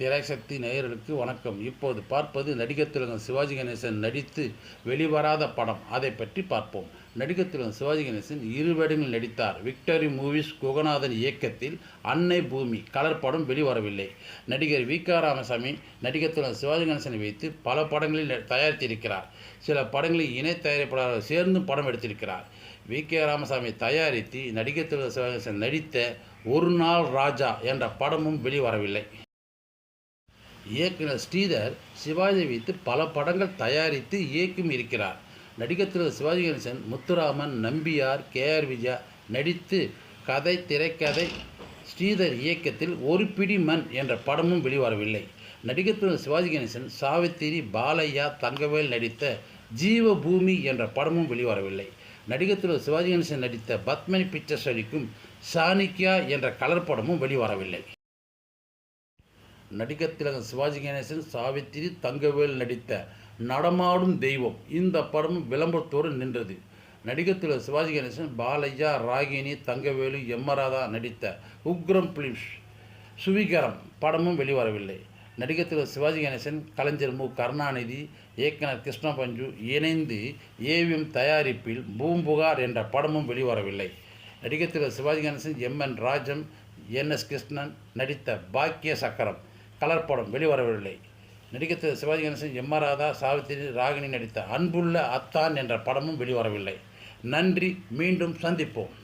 திரைசக்தி நேயர்களுக்கு வணக்கம். இப்போது பார்ப்பது நடிகர் திலகம் சிவாஜி கணேசன் நடித்து வெளிவராத படம். அதை பற்றி பார்ப்போம். நடிகர் திலகம் சிவாஜி கணேசன் இரு வேடங்களில் நடித்தார். விக்டரி மூவிஸ் குகநாதன் இயக்கத்தில் அன்னை பூமி கலர் படம் வெளிவரவில்லை. நடிகர் வி. க. ராமசாமி நடிகர் திலகம் சிவாஜி கணேசனை வைத்து பல படங்களில் தயாரித்திருக்கிறார். சில படங்களில் இணை தயாரிப்பாளர்கள் சேர்ந்தும் படம் எடுத்திருக்கிறார். வி. கே. ராமசாமி தயாரித்து நடிகர் திலகம் சிவாஜி கணேசன் நடித்த ஒரு நாள் ராஜா என்ற படமும் வெளிவரவில்லை. இயக்குனர் ஸ்ரீதர் சிவாஜி வைத்து பல படங்கள் தயாரித்து இயக்கும் இருக்கிறார். நடிகர் திரு சிவாஜி கணேசன் முத்துராமன் நம்பியார் கே. ஆர். விஜயா நடித்து கதை திரைக்கதை ஸ்ரீதர் இயக்கத்தில் ஒரு பிடி மண் என்ற படமும் வெளிவரவில்லை. நடிகர் திரு சிவாஜி கணேசன் சாவித்திரி பாலையா தங்கவேல் நடித்த ஜீவபூமி என்ற படமும் வெளிவரவில்லை. நடிகர் திரு சிவாஜி கணேசன் நடித்த பத்மினி பிக்சர்ஸ் அடிக்கும் சாணிக்யா என்ற கலர் படமும் வெளிவரவில்லை. நடிகர் திலகம் சிவாஜி கணேசன் சாவித்திரி தங்கவேல் நடித்த நடமாடும் தெய்வம். இந்த படமும் விளம்பரத்தோடு நின்றது. நடிகர் திலகம் சிவாஜி கணேசன் பாலையா ராகினி தங்கவேலு எம்மராதா நடித்த உக்ரம் பிலிம்ஸ் சுவிகரம் படமும் வெளிவரவில்லை. நடிகர் திரு சிவாஜி கணேசன் கலைஞர் மு. கருணாநிதி இயக்குனர் கிருஷ்ண பஞ்சு இணைந்து ஏவிஎம் தயாரிப்பில் பூம்புகார் என்ற படமும் வெளிவரவில்லை. நடிகர் திரு Sivaji Ganesan M N Rajam N S Krishnan நடித்த பாக்கிய சக்கரம். கலர் படம் வெளிவரவில்லை. நடிகர் சிவாஜி கணேசன் எம் ஆர் ராதா சாவித்திரி ராகினி நடித்த அன்புள்ள அத்தான் என்ற படமும் வெளிவரவில்லை. நன்றி மீண்டும் சந்திப்போம்.